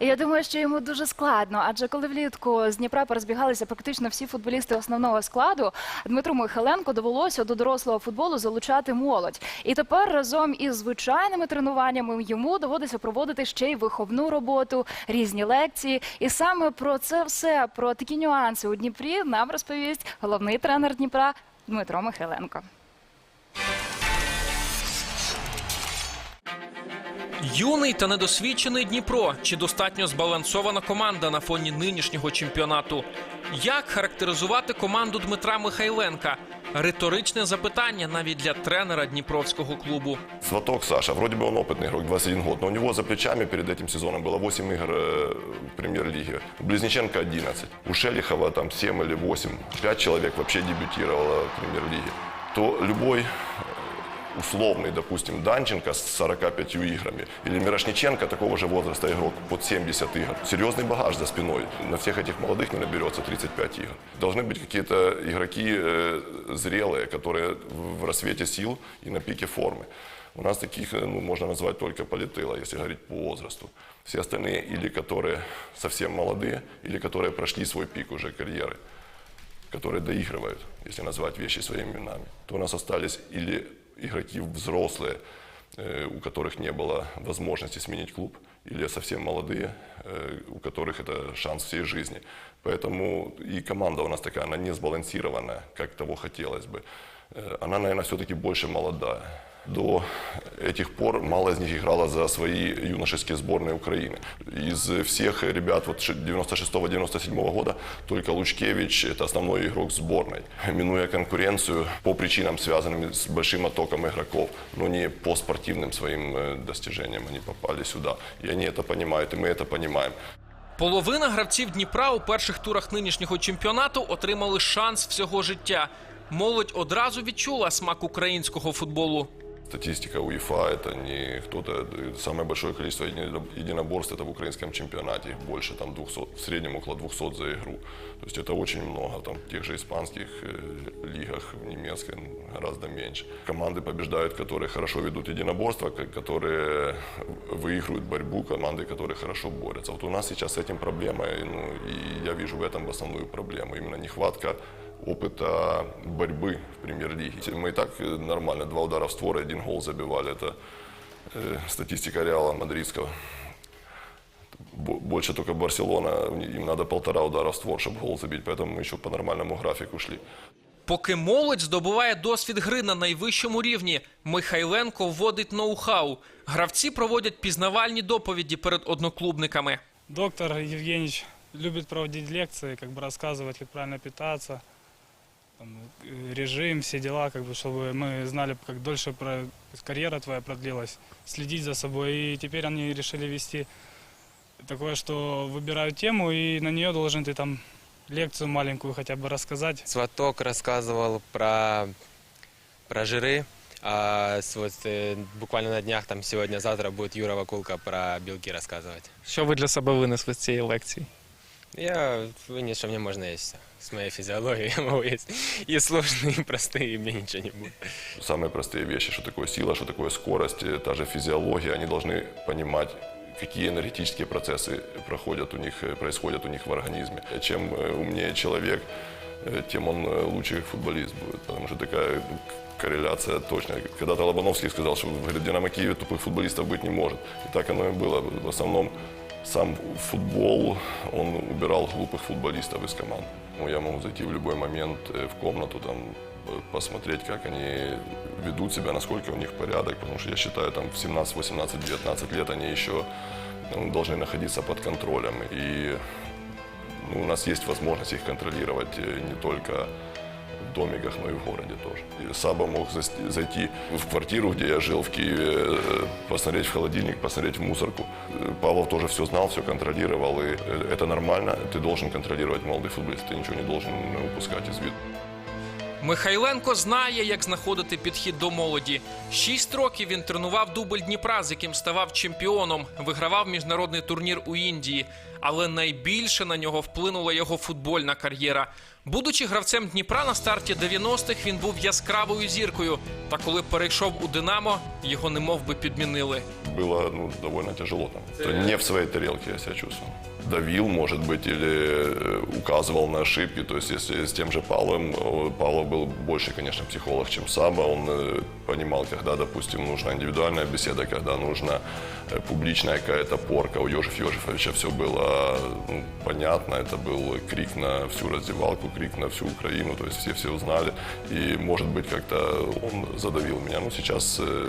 Я думаю, що йому дуже складно, адже коли влітку з Дніпра порозбігалися практично всі футболісти основного складу, Дмитру Михайленко довелося до дорослого футболу залучати молодь. І тепер разом із звичайними тренуваннями йому доводиться проводити ще й виховну роботу, різні лекції. І саме про це все, про такі нюанси у Дніпрі нам розповість головний тренер Дніпра Дмитро Михайленко. Юний та недосвідчений Дніпро чи достатньо збалансована команда на фоні нинішнього чемпіонату? Як характеризувати команду Дмитра Михайленка? Риторичне запитання навіть для тренера Дніпровського клубу. Сваток Саша, вроде бы он опытный игрок, 21 год, но у него за плечами перед этим сезоном было 8 игр э, в премьер-лиге. У Близниченко 11, у Шелихова там 7 или 8, 5 человек вообще дебютировало в премьер-лиге. То любой э, условный, допустим, Данченко с 45 играми или Мирошниченко такого же возраста игрок под 70 игр. Серьезный багаж за спиной. На всех этих молодых не наберется 35 игр. Должны быть какие-то игроки э, зрелые, которые в в рассвете сил и на пике формы. У нас таких э, ну, можно назвать только политыла, если говорить по возрасту. Все остальные или которые совсем молодые, или которые прошли свой пик уже карьеры которые доигрывают, если назвать вещи своими именами, то у нас остались или игроки взрослые, э, у которых не было возможности сменить клуб, или совсем молодые, э, у которых это шанс всей жизни. Поэтому и команда у нас такая, она не сбалансированная, как того хотелось бы. Э, Она, наверное, все-таки больше молодая. До этих пор мало из них играло за свои юношеские сборные Украины. Из всех ребят вот 96-97 года только Лучкевич – это основной игрок сборной. Минуя конкуренцию по причинам, связанным с большим оттоком игроков, но не по спортивным своим э, достижениям они попали сюда. И они это понимают, и мы это понимаем. Половина гравців Дніпра у перших турах нинішнього чемпіонату отримали шанс всього життя. Молодь одразу відчула смак українського футболу. Статистика УЕФА – это не кто-то, э, самое большое количество еди- единоборств это в украинском чемпионате, их больше, там 200, в среднем около 200 за игру. То есть это очень много, там в тех же испанских э, лигах, в немецкой ну, гораздо меньше. Команды побеждают, которые хорошо ведут единоборства, ко- которые выигрывают борьбу, команды, которые хорошо борются. Вот у нас сейчас с этим проблема, и, ну, и я вижу в этом основную проблему, именно нехватка опыта борьбы в премьер-лиге. Мы и так э, нормально, два удара в створ и один гол забивали. Это э, статистика Реала Мадридского. Бо- Больше только Барселона, им надо полтора удара в створ, чтобы гол забить, поэтому мы еще по нормальному графику шли. Поки молодь здобуває досвід гри на найвищому рівні, Михайленко вводить ноу-хау. Гравці проводять пізнавальні доповіді перед одноклубниками. Доктор Евгеньевич любит проводить лекции, как бы рассказывать, как правильно питаться, там, э, режим, все дела, как бы, чтобы мы знали, как дольше про- карьера твоя продлилась, следить за собой. И теперь они решили вести такое, что выбирают тему, и на нее должен ты там лекцию маленькую хотя бы рассказать. Сваток рассказывал про, про жиры, а с- вот, э, буквально на днях, там сегодня-завтра будет Юра Вакулка про белки рассказывать. Що ви для себе винесли з цієї лекції? Я вынес, что мне можно есть всё. С моей физиологией я могу есть и сложные, и простые, и мне ничего не будет. Самые простые вещи, что такое сила, что такое скорость, э, та же физиология, они должны понимать, какие энергетические процессы проходят у них, э, происходят у них в организме. Чем э, умнее человек, э, тем он э, лучший футболист будет, потому что такая ну, к- корреляция точная. Когда-то Лобановский сказал, что в Динамо Киеве тупых футболистов быть не может. И так оно и было. В основном сам футбол, он убирал глупых футболистов из команд. Ну, я могу зайти в любой момент э, в комнату, там, э, посмотреть, как они ведут себя, насколько у них порядок, потому что я считаю, там в 17, 18, 19 лет они еще ну, должны находиться под контролем. И ну, у нас есть возможность их контролировать э, не только в домиках, но и в городе тоже. И Саба мог зас- зайти в квартиру, где я жил в Киеве, э, посмотреть в холодильник, посмотреть в мусорку. Э, Павлов тоже все знал, все контролировал, и э, это нормально. Ты должен контролировать молодых футболистов, ты ничего не должен э, упускать из виду. Михайленко знає, як знаходити підхід до молоді. Шість років він тренував дубль Дніпра, з яким ставав чемпіоном, вигравав міжнародний турнір у Індії. Але найбільше на нього вплинула його футбольна кар'єра. Будучи гравцем Дніпра на старті 90-х, він був яскравою зіркою. Та коли перейшов у Динамо, його немов би підмінили было ну, довольно тяжело там. То не в своей тарелке я себя чувствовал. Давил, может быть, или э, указывал на ошибки. То есть, если с тем же Павлом, э, Павлов был больше, конечно, психолог, чем Саба. Он э, понимал, когда, допустим, нужна индивидуальная беседа, когда нужна э, публичная какая-то порка. У Йожефа Йожефовича все было ну, понятно. Это был крик на всю раздевалку, крик на всю Украину. То есть все все узнали. И, может быть, как-то он задавил меня. Ну, сейчас, э,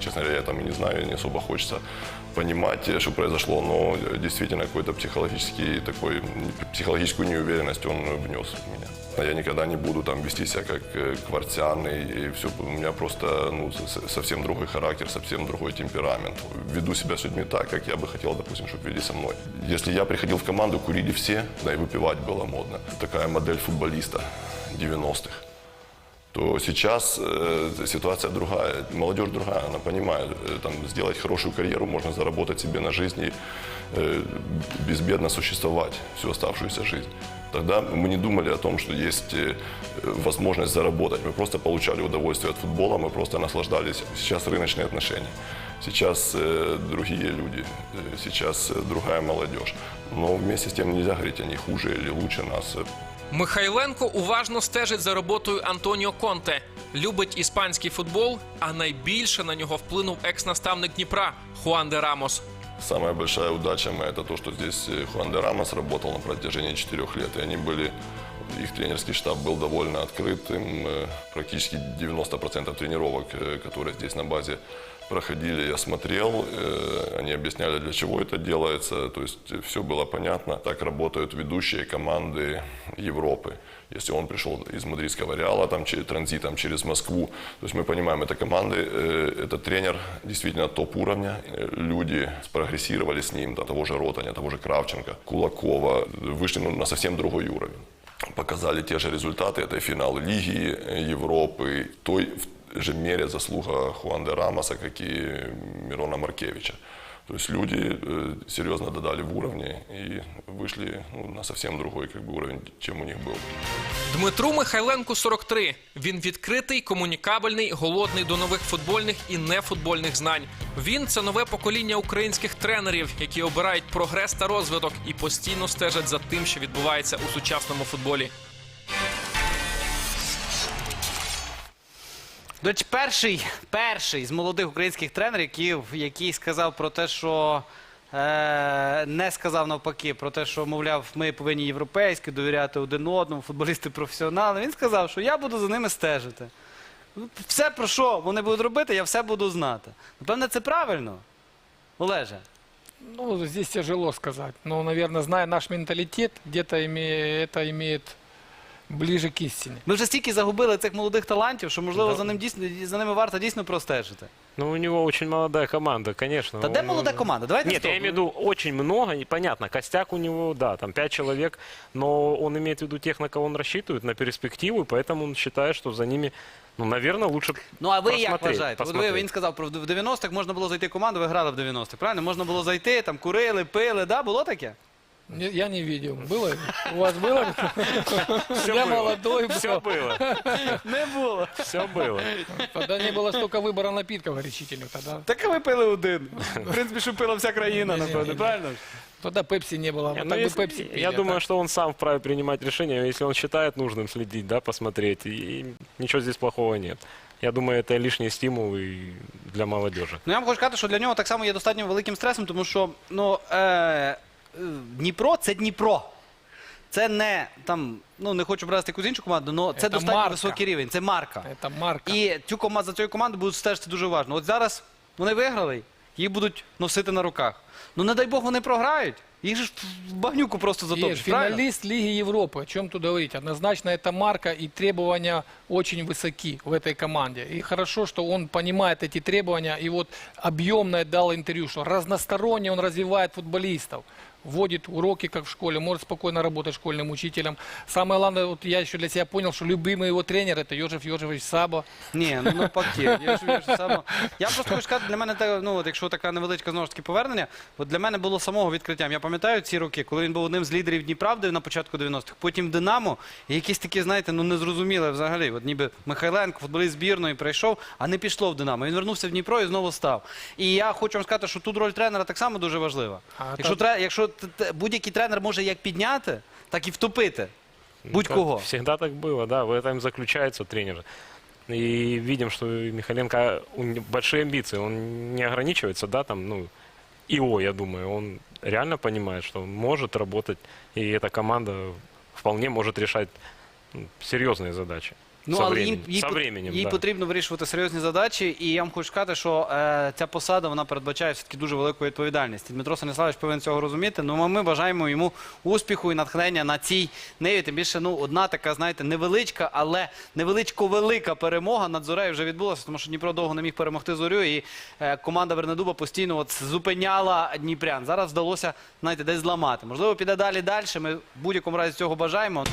честно говоря, я там и не знаю, не особо хочется понимать, э, что произошло, но действительно какой-то психологический такой, психологическую неуверенность он внес в меня. Я никогда не буду там вести себя как квартианный, и все, у меня просто ну, с- с- совсем другой характер, совсем другой темперамент. Веду себя с людьми так, как я бы хотел, допустим, чтобы вели со мной. Если я приходил в команду, курили все, да и выпивать было модно. Такая модель футболиста 90-х то сейчас э, ситуация другая, молодежь другая, она понимает, э, там, сделать хорошую карьеру, можно заработать себе на жизни, э, безбедно существовать всю оставшуюся жизнь. Тогда мы не думали о том, что есть э, возможность заработать. Мы просто получали удовольствие от футбола, мы просто наслаждались. Сейчас рыночные отношения. Сейчас э, другие люди, э, сейчас э, другая молодежь. Но вместе с тем нельзя говорить, они хуже или лучше нас. Михайленко уважно стежить за роботою Антоніо Конте. Любить іспанський футбол, а найбільше на нього вплинув екс-наставник Дніпра Хуан де Рамос. Самая большая удача моя это то, что здесь э, Хуан де Рамос работал на протяжении четырех лет. И они были, их тренерский штаб был довольно открытым. Э, Практически 90% тренировок, э, которые здесь на базе проходили, я смотрел. Э, Они объясняли, для чего это делается. То есть все было понятно. Так работают ведущие команды Европы. Если он пришел из мадридского Реала, там, через, транзитом через Москву, то есть мы понимаем, это команды, э, этот тренер действительно топ-уровня. Э, Люди спрогрессировали с ним, да, того же Ротаня, того же Кравченко, Кулакова, вышли ну, на совсем другой уровень. Показали те же результаты, это и финал Лиги э, Европы, в той в же мере заслуга Хуан де Рамоса, как и Мирона Маркевича. То есть люди э, серьезно додали в уровне и вышли ну, на совсем другой как бы, уровень, чем у них был. Дмитру Михайленку 43. Він відкритий, комунікабельний, голодний до нових футбольних і нефутбольних знань. Він це нове покоління українських тренерів, які обирають прогрес та розвиток і постійно стежать за тим, що відбувається у сучасному футболі. До перший, перший з молодих українських тренерів, який, який сказав про те, що е, не сказав навпаки, про те, що, мовляв, ми повинні європейськи довіряти один одному, футболісти професіонали. Він сказав, що я буду за ними стежити. Ну, Все, про що вони будуть робити, я все буду знати. Напевне, це правильно. Олеже. Ну, здесь тяжело сказать. Но, наверное, зная наш менталитет, где-то име- это имеет ближе к истине. Ми вже стільки загубили цих молодих талантів, що, можливо, за, ним дійсно, за ними варто дійсно простежити. Ну, у него очень молодая команда, конечно. Та де молода команда? Давайте Нет, стоп. я имею в виду очень много, непонятно. Костяк у него, да, там пять человек, но он имеет в виду тех, на кого он рассчитывает, на перспективу, и поэтому он считает, что за ними, ну, наверное, лучше Ну а ви як просмотреть, вважаєте? От ви, посмотреть. він сказав про в 90-х можна було зайти в команду, ви грали в 90-х, правильно? Можна було зайти, там курили, пили, да? Було таке? Не- Я не видел. Было? У вас было? Я молодой Все был. было, Не було. все было. Тогда не было столько выбора напитков горячительных. Тогда, Так а ви пили один. В принципі, що пила вся країна, Ні-ні-ні. напевно, правильно? ж? тогда пепси не было. Не, Вот ну, так бы если- пепси пили. я а думаю, так- что он сам вправе принимать решения, если он считает нужным следить, да, посмотреть. И ничего здесь плохого нет. Я думаю, это лишний стимул и для молодежи. Ну я вам хочу сказати, що для нього так само є достатньо великим стресом, тому що ну, е, е, Дніпро це Дніпро. Це не там, ну не хочу брати якусь іншу команду, але це Це достатньо марка. високий рівень, це марка. Это марка. І цю команду за цією командою будуть стежити дуже уважно. От зараз вони виграли, їх будуть носити на руках. Ну не дай Бог вони програють. Їх же ж в багнюку просто Есть затопчуть. правильно? финалист Лиги Европы. О чем тут говорить? Однозначно это марка и требования очень высоки в этой команде. И хорошо, что он понимает эти требования и вот объемное дал интервью, что разносторонне он развивает футболистов. вводит уроки, как в школе, может спокойно работать школьным учителем. Самое главное, вот я еще для себя понял, что любимый его тренер это Йожеф Йожевич Саба. Ні, ну навпаки. Я, ж, я, ж саме... я просто хочу сказати, для мене те, ну, от, якщо така невеличка знову ж таки повернення, от для мене було самого відкриттям. Я пам'ятаю ці роки, коли він був одним з лідерів Дніправди на початку 90-х, потім в Динамо, і якісь такі, знаєте, ну незрозуміле взагалі. От ніби Михайленко, футболіст збірної, прийшов, а не пішло в Динамо. Він вернувся в Дніпро і знову став. І я хочу вам сказати, що тут роль тренера так само дуже важлива. А, Якщо, так. тре- якщо т- т- будь-який тренер може як підняти, так і втопити. Будь-кого. Всегда так было, да, в этом заключается тренер. И видим, что Михаленко у него большие амбиции, он не ограничивается, да, там, ну, ИО, я думаю, он реально понимает, что он может работать, и эта команда вполне может решать серьезные задачи. Ну, со але временем, їм, їй, со пот- временем, їй да. потрібно вирішувати серйозні задачі, і я вам хочу сказати, що е, ця посада вона передбачає все-таки дуже велику відповідальність. І Дмитро Станіславович повинен цього розуміти. Ну, а ми бажаємо йому успіху і натхнення на цій ниві. Тим більше, ну, одна така, знаєте, невеличка, але невеличко-велика перемога над Зорею вже відбулася, тому що Дніпро довго не міг перемогти зорю, і е, команда Вернедуба постійно от зупиняла Дніпрян. Зараз вдалося, знаєте, десь зламати. Можливо, піде далі далі. Ми в будь-якому разі цього бажаємо.